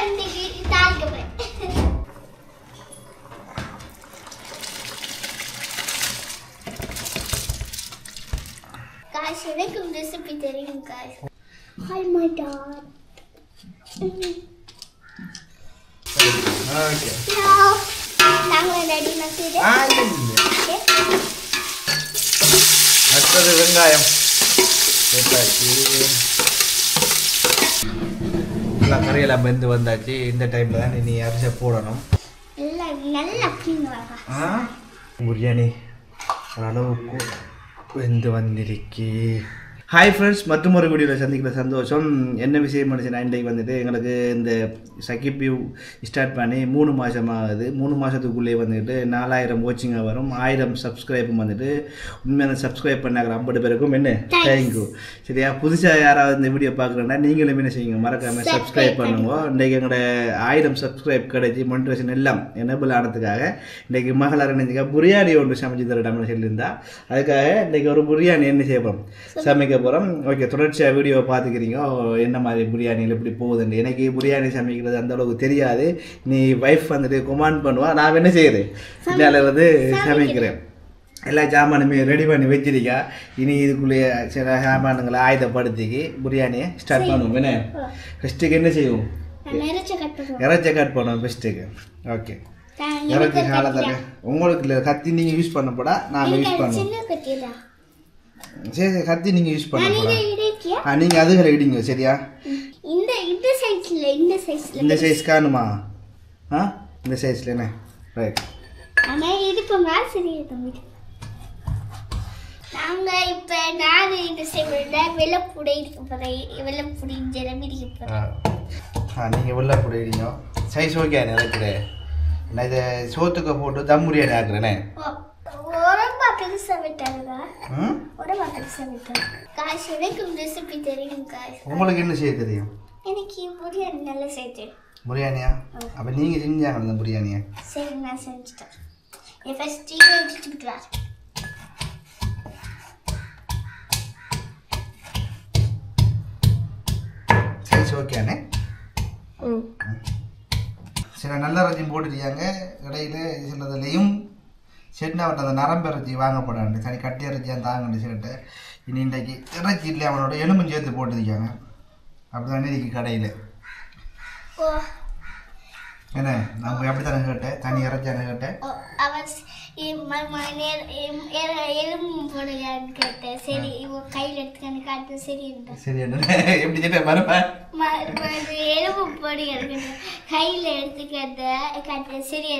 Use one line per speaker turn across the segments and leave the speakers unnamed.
இன்னைக்கு தாளிக்க போறேன் காய்ஸ் எனக்கு ரெசிபி தெரியும் guys hi my dad
okay
நாங்கள் ரெடி நசுது
ஆ இல்லை அடுத்தது வெங்காயம் போட்டாச்சு நல்லா கறியெல்லாம் வெந்து வந்தாச்சு. இந்த டைமில் தான் நீ அரிசி போடணும். பிரியாணி ஓரளவுக்கு வெந்து வந்திருக்கு. ஹாய் ஃப்ரெண்ட்ஸ் மற்றும் ஒரு வீடியோவில் சந்திக்கிற சந்தோஷம் என்ன விஷயம் மனுஷன் இன்றைக்கு வந்துட்டு எங்களுக்கு இந்த சக்கிப்பியூ ஸ்டார்ட் பண்ணி மூணு மாதம் ஆகுது. மூணு மாதத்துக்குள்ளேயே வந்துட்டு நாலாயிரம் கோச்சிங்காக வரும். ஆயிரம் சப்ஸ்கிரைபும் வந்துட்டு உண்மையான சப்ஸ்கிரைப் பண்ணாங்க ஐம்பது பேருக்கும். என்ன? தேங்க்யூ சரியா? புதுசாக யாராவது இந்த வீடியோ பார்க்குறேன்னா நீங்களும் என்ன செய்யுங்க மறக்காமல் சப்ஸ்கிரைப் பண்ணுங்க. இன்றைக்கு எங்களோட ஆயிரம் சப்ஸ்கிரைப் கிடைச்சி மோட்டிவேஷன் எல்லாம் எனபிள் ஆனதுக்காக இன்றைக்கு மகள நினைச்சுக்க பிரியாணி ஒன்று சமைச்சு தரட்டாம்னு சொல்லியிருந்தா அதுக்காக இன்றைக்கி ஒரு பிரியாணி என்ன செய்ய போகிறோம் சமைக்க போகிறோம் ஓகே தொடர்ச்சியாக வீடியோ பார்த்துக்கிறீங்க என்ன மாதிரி பிரியாணியில் எப்படி போகுதுன்னு? எனக்கு பிரியாணி சமைக்கிறது அந்த அளவுக்கு தெரியாது. நீ வைஃப் வந்துட்டு கொமாண்ட் பண்ணுவா. நான் என்ன செய்யுது இந்தியாவில் வந்து சமைக்கிறேன். எல்லா சாமானுமே ரெடி பண்ணி வச்சிருக்கா. இனி இதுக்குள்ளேயே சில சாமானுங்களை ஆயுதப்படுத்திக்கி பிரியாணியை ஸ்டார்ட் பண்ணுவோம். என்ன? ஃபஸ்ட்டுக்கு என்ன செய்வோம்? இறைச்ச கட் பண்ணுவோம் ஃபஸ்ட்டுக்கு ஓகே இறைச்சி காலத்தில் உங்களுக்கு கத்தி நீங்கள் யூஸ் பண்ண போடா நாம் யூஸ் பண்ணுவோம். சரி கத்தி நீங்கள் யூஸ் பண்ண
நான்
போடா
இதை இடிக்கியா
ஆ நீங்கள் அதுகளை இடிங்க சரியா?
இந்த இந்த சைஸ்ல இந்த சைஸ்ல
இந்த சைஸ் காணுமா? ஆ? இந்த சைஸில் என்ன? ரைட்
ஆனா இடிப்போங்க சரியா தம்பி நாங்க இப்ப நான் இந்த செய்வோட வெள்ளப்புடை இருக்க போறேன். வெள்ளப்புடி ஜலம் இருக்க போறேன்.
ஆ. நீங்கள் உள்ள கூட இடிங்க. சைஸ் ஓகே நினைக்கிறே நான் இதை சோத்துக்கு போட்டு தம் முடியாது ஆக்குறேனே.
உடம்பா பெருசா விட்டாருங்க உடம்பா பெருசா விட்டாரு. காசு எனக்கு ரெசிபி தெரியும் காசு
உங்களுக்கு என்ன செய்ய தெரியும்?
எனக்கு பிரியாணி நல்லா செய்து
பிரியாணியா? அப்போ நீங்கள் செஞ்சாங்க அந்த பிரியாணியை?
சரி நான் செஞ்சுட்டேன். என் ஃபர்ஸ்ட் இதை எடுத்துட்டு விட்டுறாரு
சைஸ் ஓகேண்ணே சில நல்ல இறைச்சியும் போட்டுருக்காங்க இடையில சிலதுலேயும் செட்னாவட்ட அந்த நரம்பு இறைச்சி வாங்கப்படாண்டு சரி கட்டி இறைச்சியாக தாங்கண்டு சொல்லிட்டு இனி இன்றைக்கு இறைச்சி இல்லை அவனோட எலும்பும் சேர்த்து போட்டுருக்காங்க. அப்படி தானே இருக்கு கடையில் என்ன நம்ம எப்படி தானே கேட்டேன்? தனி இறைச்சானு கேட்டேன்.
அவன் சரி இவன் கையில் எடுத்துக்கான்னு காட்டு சரி.
சரி எப்படி கேட்டேன் மறுப்பேன்
எலும்பு போடுகிறான்னு கையில் எடுத்துக்கிட்ட காட்டு சரி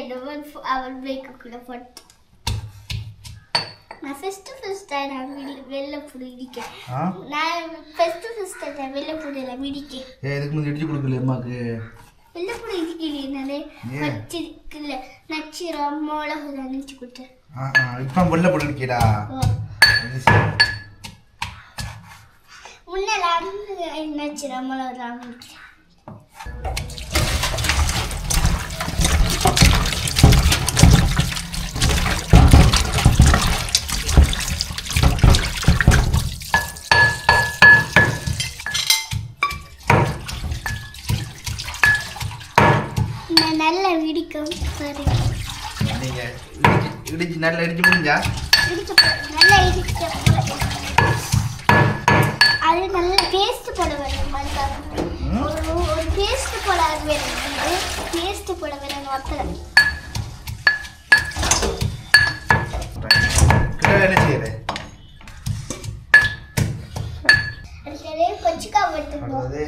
அவன் பைக்குக்குள்ளே போட்டு நான் ஃபஸ்ட்டு ஃபஸ்ட்டாக நான் வெளி- வெள்ளை புடி இடிக்கேன்.
ஆ?
நான் ஃபஸ்ட்டு ஃபஸ்ட்டாக நான் வெள்ளை புடியில் மிடிக்கேன்
ஏ இதுக்கு முந்தைய இடிச்சு கொடுக்கல அம்மாக்கு
வெள்ளை புடி இடிக்கலையே நான்
ஏன்?
வச்சிருக்கல. நச்சிரம் மிளகு தான் கொடுத்தேன்.
ஆ இப்போ.
முன்னெல்லாம் நச்சிரம் மிளகு தான் நல்லா விடிக்கும் பாருங்க
நீங்க இடிச்சு இடிச்சு நல்லா இடிச்சு முடிஞ்சா.
நல்லா போறேன். அது நல்ல பேஸ்ட் போட வேணும். ஒரு ஒரு பேஸ்ட் போட வேணும் பேஸ்ட் போட வேணும்
கிட்ட என்ன செய்யுது
அதுக்கு கொச்சிக்கா எடுத்துக்கணும்
அடுத்தது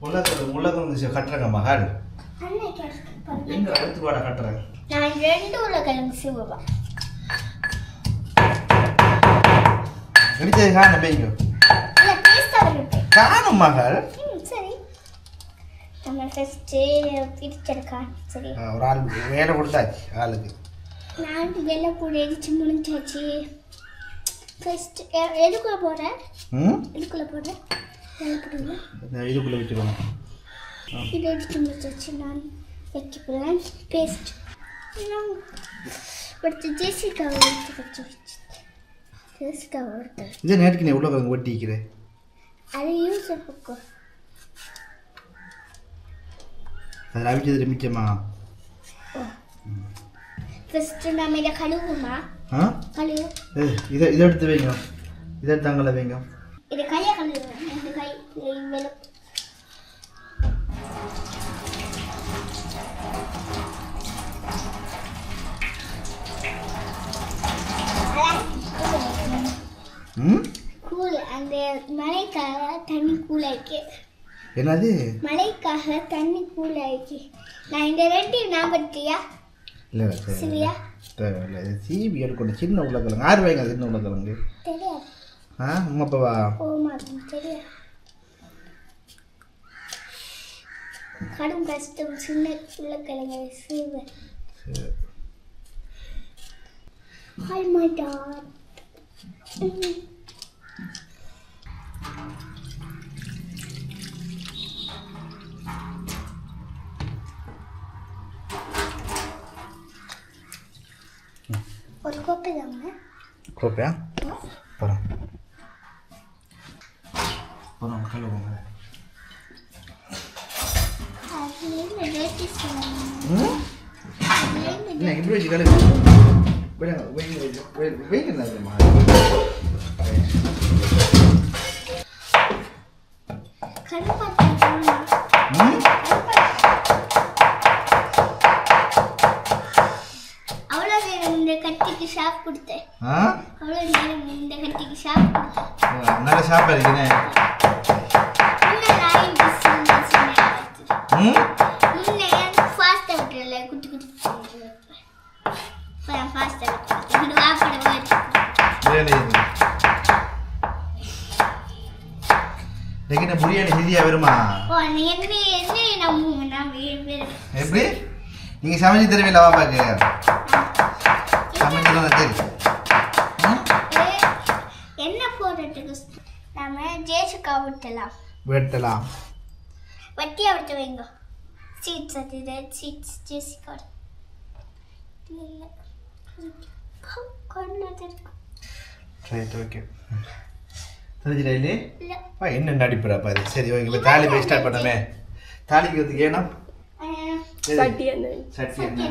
உலகம் உலகம் கட்டுறங்க மகால். எங்க அடுத்து பாட கட்டுறேன்
நான் ரெண்டு உருளைக்கிழங்கு சிவப்பா.
இடிச்சது காணும்
இருப்பேன்
காணும் மகள்.
சரி. நம்ம ஃபஸ்ட்டு பிரிச்சிருக்கான் சரி.
ஒரு ஆள் வேலை கொடுத்தாச்சு ஆளுக்கு.
நான் வெள்ளை பூடி அடிச்சு முடிஞ்சாச்சு. ஃபஸ்ட்டு எதுக்குள்ளே போடுறேன்
ம்?
எதுக்குள்ளே
இந்த இதுக்குள்ளே வச்சுக்கணும்
இதை நான் வைக்க போகிறேன் பேஸ்ட் அடுத்து ஜெசிகாவை எடுத்து வச்சு வச்சு ஜெசிகாவை எடுத்து
இதே நேற்றுக்கு நீ உலகம் ஒட்டிக்கிறேன்
அது யூஸ் பக்கம்
அதில் அவிச்சது மிச்சமா
ஃபஸ்ட்டு நம்ம இதை கழுவுமா
ஆ
கழுவு
இதை இதை எடுத்து வைங்க இதை எடுத்து அங்கே வைங்க
இது கையை கழுவு ரெண்டு கை வெளும்
ம்
கூல் அந்த மழைக்காக தண்ணி கூலாக்கி
என்னது?
மழைக்காக தண்ணி கூலாக்கி நான் இந்த ரெண்டு ஞாபகத்தியா
இல்லை
சரியா?
தேவையில்லை. எடுக்கணும். சின்ன உருளைக்கிழங்கு. ஆறு வைங்க சின்ன உருளைக்கிழங்கு.
தெரியாது.
ஆ
தெரியாது. கடும் கஷ்டம் சின்ன உருளைக்கிழங்கு சீவ. my god. ஒரு கோப்பை தாங்க
கோப்பையா போகிறோம் போகிறோம் கழுவுங்க
அதுலேருந்து ரேட்டி சொல்லணும்
ம்
அதுலேருந்து
என்ன பிரியாணி இன்னைக்கு என்ன பிரியாணி ஹெல்தியாக வருமா? எப்படி? நீங்கள் சமைச்சு தருவீங்களா? பாப்பாக்கு சமைச்சு தெரியும் ம்?
என்ன போடுறதுக்கு நம்ம ஜேசுக்கா விட்டலாம்.
வெட்டலாம்.
வட்டியா விட்டு வைங்க. சீட்ஸ் அது இது சீட்ஸ் ஜேசிக்கா இல்லை கொண்டு இருக்கு.
ரைட் ஓகே தெரிஞ்சிடா இல்லை. ஆ என்ன நடிப்புறாப்பா இது? சரி ஓகே தாலி போய் ஸ்டார்ட் பண்ணமே. தாலிக்கு ஏன்னா
சட்டி
சட்டி என்ன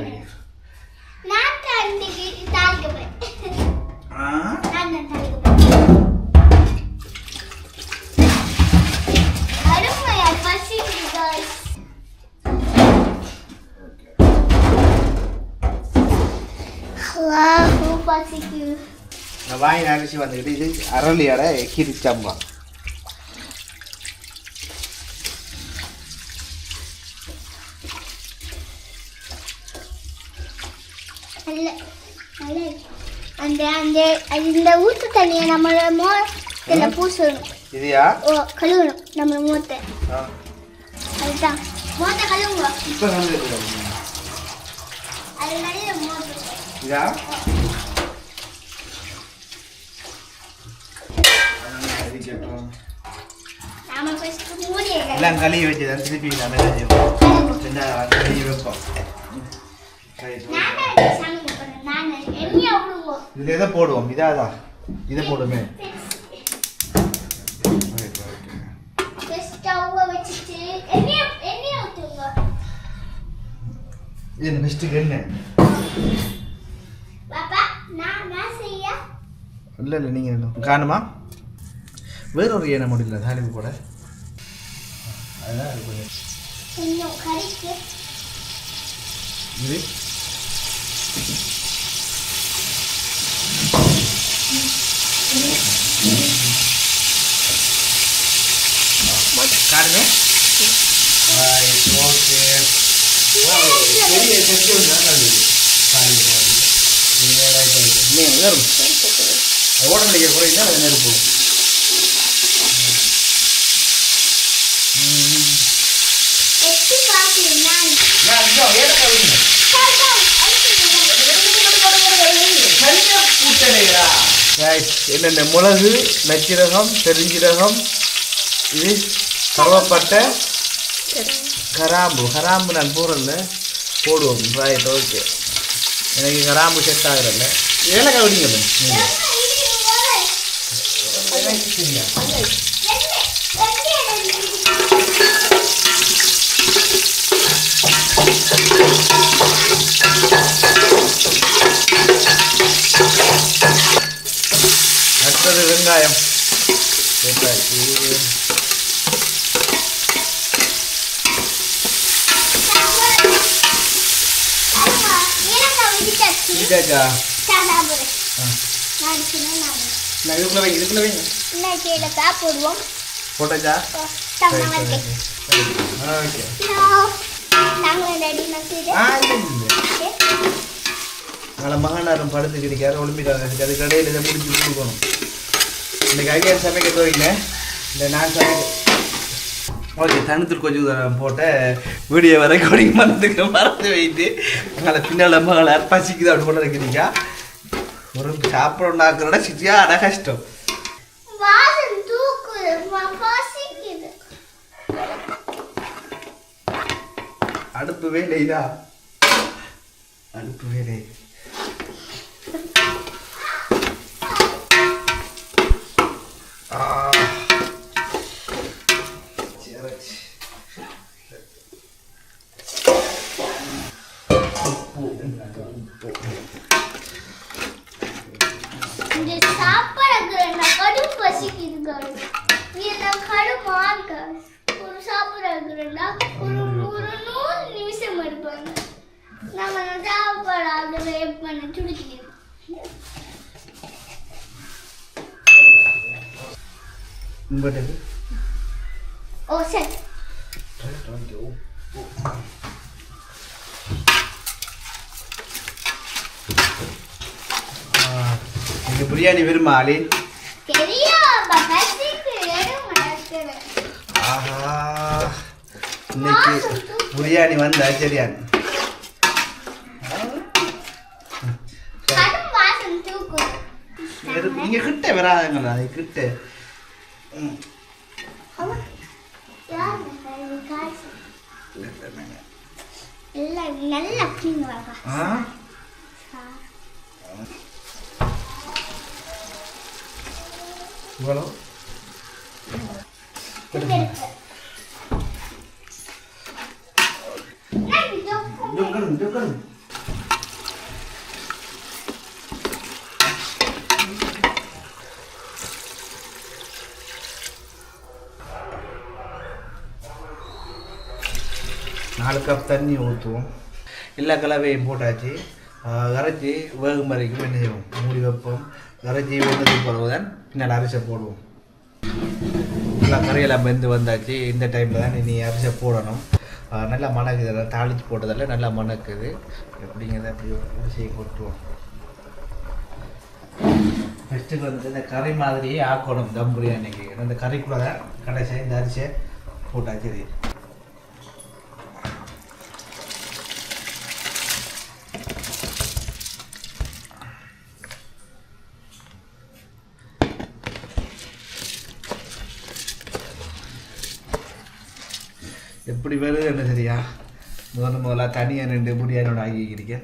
வாங்கி அரிசி வந்துக்கிட்டு இது அரளியோட
நல்ல இருக்கு. அந்த அந்த இந்த ஊத்து தண்ணியை நம்மளோட மோ. இதில் பூசணும்.
இதுயா?
ஓ கழுவணும் நம்ம மூத்தை அதுதான். மூத்தை கழுவுங்க.
இப்போ வந்து
அது நல்ல மூத்தை
இதா?
மூடியை
எல்லாம் கழுவி வச்சுதான் திருப்பி நம்ம என்ன கழுவி வைப்போம் இதில் எதை போடுவோம் இதாதான் இதை போடுமே என்ன
நான் செய்ய
இல்லை இல்லை நீங்கள் என்ன காணுமா வேற ஒரு எண்ணெய் முடியல தாலிப்பு போட அதுதான் அது கொஞ்சம். இது? ரைட் ஓகே பெரிய ஒன்று தான் காணுது காலி காலி நீங்கள் ரைட் ரைட் இல்லை வேறும் ஓட முடிய குறைந்தா அது நெருப்பு
எட்டு பார்க்கிறேன் நான்
நான் இன்னும் ஏறக்கா விடுங்க என்னென்ன மிளகு நச்சீரகம் பெருஞ்சீரகம் இது கருவப்பட்டை கராம்பு. கராம்பு நான் போடுறல போடுவோம். ரைட் ஓகே எனக்கு கராம்பு செட் ஆகுறல்ல ஏலக்காய் விடுங்கல்ல நீங்கள் சரியா வெங்காயம் போட்டாச்சு. இதாச்சா இதுக்குள்ள வைங்க இதுக்குள்ள வைங்க
இதை சாப்பிடுவோம்.
போட்டாச்சா. ஓகே நாளை மகாநாரம் படுத்து கிடைக்காது ஒலிம்பிக்காக அது கடையில் இதை முடிச்சு கொடுக்கணும் இன்னைக்கு ஐடியா சமைக்க போவீங்க இந்த நான் சமைக்க ஓகே தனித்தூர் கொஞ்சம் தூரம் போட்ட வீடியோ வர ரெக்கார்டிங் பண்ணதுக்கு மறந்து வைத்து உங்களை பின்னால் மகளை பசிக்குது அப்படி போட்டு வைக்கிறீங்க ஒரு சாப்பிடணுன்னாக்கிறோட சிச்சியான கஷ்டம்.
வாசம் தூக்குது. ம- பசிக்குது.
அடுப்பு வேலைதா அடுப்பு வேலை.
இந்த சாப்பாடுக்கு நான் கடும் பசிக்குது. இது கடும் ஆக ஒரு சாப்பிட்றதுனா ஒரு ஒரு நூறு நிமிஷம் எடுப்பாங்க நம்ம சாப்பாடு அதை வெயிட் பண்ண துடிக்கிறது
இம்பட்டது
ஓ சரி.
நீங்க பிரியாணி விரும்ப ஆஹா. இன்னைக்கு பிரியாணி வந்தா சரியான்.
கடும் வாசம் தூக்குது
எது- நீங்க கிட்ட வராதுங்களா அது கிட்ட.
நல்லா ఇవాళ
ನಾಲ್ಕು ಕಪ್ ತನ್ನಿ ಹೋತು ಇಲ್ಲ ಕಲವೇ ಇಂಪೋರ್ಟ್ ಆಚಿ ಕರಚಿ ವೇಗ ಮರಿಗೆ ಬೆಣ್ಣೆ ಮೂಡಿ ಕಪ್ಪಂ வரைக்கும் ஒன்றுக்கு செய்வோம் தான் பின்னால் அரிசை போடுவோம். நல்லா கறியெல்லாம் வெந்து வந்தாச்சு இந்த டைமில் தான் இனி அரிசை போடணும். நல்லா மணக்குது எல்லாம் தாளித்து போட்டதால நல்லா மணக்குது. எப்படிங்கிறத அப்படி அரிசியை கொட்டுவோம். ஃபஸ்ட்டுக்கு வந்து இந்த கறி மாதிரியே ஆக்கணும் தம் பிரியாணிக்கு. இந்த கறிக்குள்ளே தான் கடைசியாக இந்த அரிசியை போட்டாச்சு இப்படி வருது என்ன சரியா? முதல்ல முதல்ல தனியாக ரெண்டு பிரியாணியோட ஆக்கிக்கிறீங்க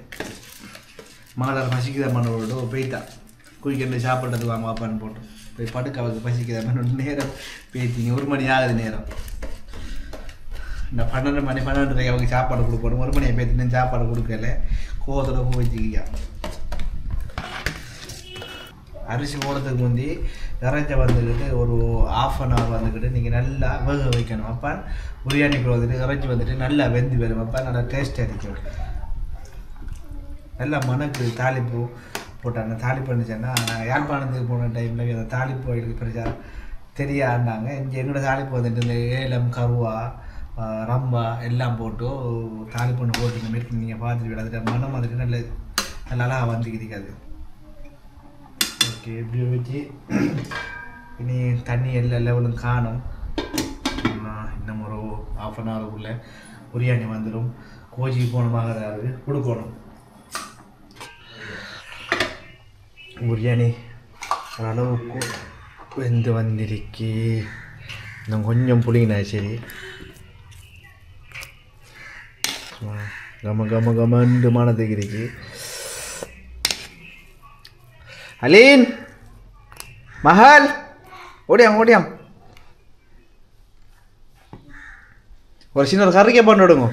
மாதர் பசிக்குத மண்ணோட போயிட்டா குயிக்கண்டு சாப்பிட்றது வாங்க வாப்பான்னு போட்டு. போய் படுக்க அவருக்கு பசிக்குத மண்ணோட நேரம் பேத்திங்க ஒரு மணி ஆகுது நேரம். இந்த பன்னெண்டு மணி பன்னெண்டு அவங்க சாப்பாடு கொடுக்கணும் ஒரு மணியை பேத்தினு சாப்பாடு கொடுக்கல. கோவத்தோட போய் வச்சுக்கியா. அரிசி போடுறதுக்கு முந்தி இறஞ்ச வந்துக்கிட்டு ஒரு ஆஃப் அன் ஹவர் வந்துக்கிட்டு நீங்கள் நல்லா வேக வைக்கணும். அப்போ பிரியாணிக்குள்ள வந்துட்டு இறைச்சி வந்துட்டு நல்லா வெந்து வரும். அப்போ நல்லா டேஸ்ட்டாக இருக்கும் நல்லா மணக்கு தாளிப்பு போட்டாங்க. தாளிப்பு இருந்துச்சுன்னா நான் யாழ்ப்பாணத்துக்கு போன டைமில் அந்த தாளிப்பு எடுக்க பெருசாக தெரியாண்டாங்க இங்கே என்னோட தாளிப்பு வந்துட்டு இந்த ஏலம் கருவா ரம்பா எல்லாம் போட்டு தாளிப்பு ஒன்று போட்டு இந்த மாரி நீங்கள் பார்த்துட்டு விடாது மனம் வந்துட்டு நல்ல நல்லா வந்துக்கிட்டு அது ஓகே இப்படி வச்சு இனி தண்ணி எல்லா லெவலும் காணும் இன்னும் ஒரு ஆஃப் அன் ஹவருக்குள்ளே பிரியாணி வந்துடும் கோச்சிக்கு போகணுமாக ஏதாவது கொடுக்கணும் பிரியாணி ஓரளவுக்கு வெந்து வந்திருக்கு இன்னும் கொஞ்சம் புளிங்கினா சரி கம கம கமண்டு மனத்துக்கு இருக்குது அலீன். மஹால். ஓடியாம் ஓடியாம். ஒரு சின்ன ஒரு கறிக்கை பண்ணி விடுங்க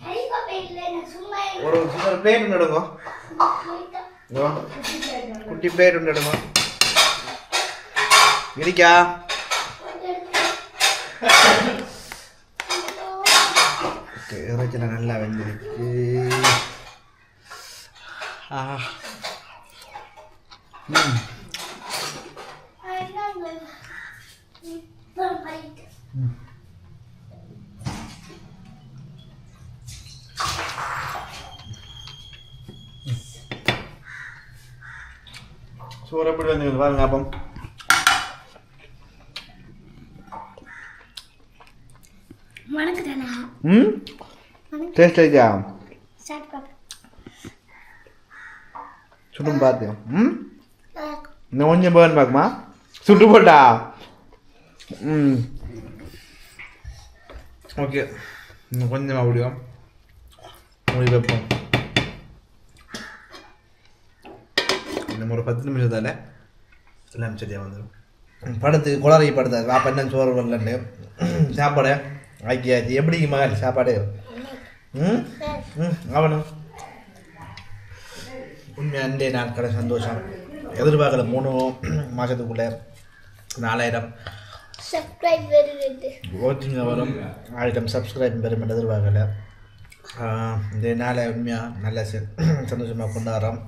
ஹெலிகாப்டர் இல்லை நான் சும்மா
ஒரு சின்ன ஒரு பிளேட் விடுங்க இதோ, குட்டி பிளேட் உண்டு எடுமா இருக்கா ஓகே இறைச்சல நல்லா வெந்திருக்கு ஆ ம் சோறு எப்படி வந்து பாருங்க அப்பம்
வணக்கத்தானா
ம் டேஸ்ட்
பண்ண
சுடும் பார்த்து ம் இன்னும் கொஞ்சம் பேர்னு பார்க்குமா சுட்டு போட்டா ம் ஓகே இன்னும் கொஞ்சம் அப்படியும் மூடி வைப்போம் இன்னும் ஒரு பத்து நிமிஷத்தால் எல்லாம் சரியாக வந்துடும் படத்துக்கு குளறி படுத்தாது வாப்பா என்ன சோறு வரலன்னு சாப்பாடு ஆக்கியாச்சு எப்படி மகள் சாப்பாடு அவனும் உண்மையாக அண்டே நாட்களை சந்தோஷம். எதிர்பார்க்கல மூணு மாதத்துக்குள்ளே நாலாயிரம். வாட்சிங் வரும். ஆயிரம் சப்ஸ்கிரைப் பெறும் எதிர்பார்க்கல. இந்த நாளை உண்மையாக நல்ல சந்தோஷமாக கொண்டாடுறோம்.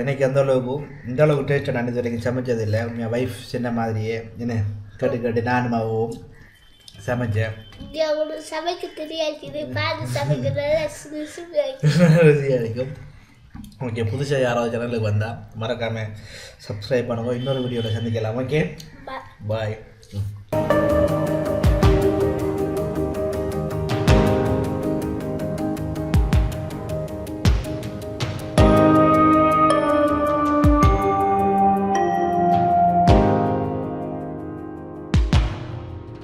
எனக்கு அந்த அளவுக்கு இந்த அளவுக்கு டேஸ்ட்டை நான் இது வரைக்கும் சமைச்சதில்லை. உண்மையாக ஒய்ஃப் சின்ன மாதிரியே என்ன கேட்டு கேட்டு நானுமாவும் சமைச்சேன்
அவங்களுக்கு சமைக்க தெரியாது பார்த்து
ருசியாக இருக்கும் ஓகே புதுசாக யாராவது சேனலுக்கு வந்தால் மறக்காமல் சப்ஸ்கிரைப் பண்ணுங்க இன்னொரு வீடியோவில் சந்திக்கலாம் ஓகே பாய்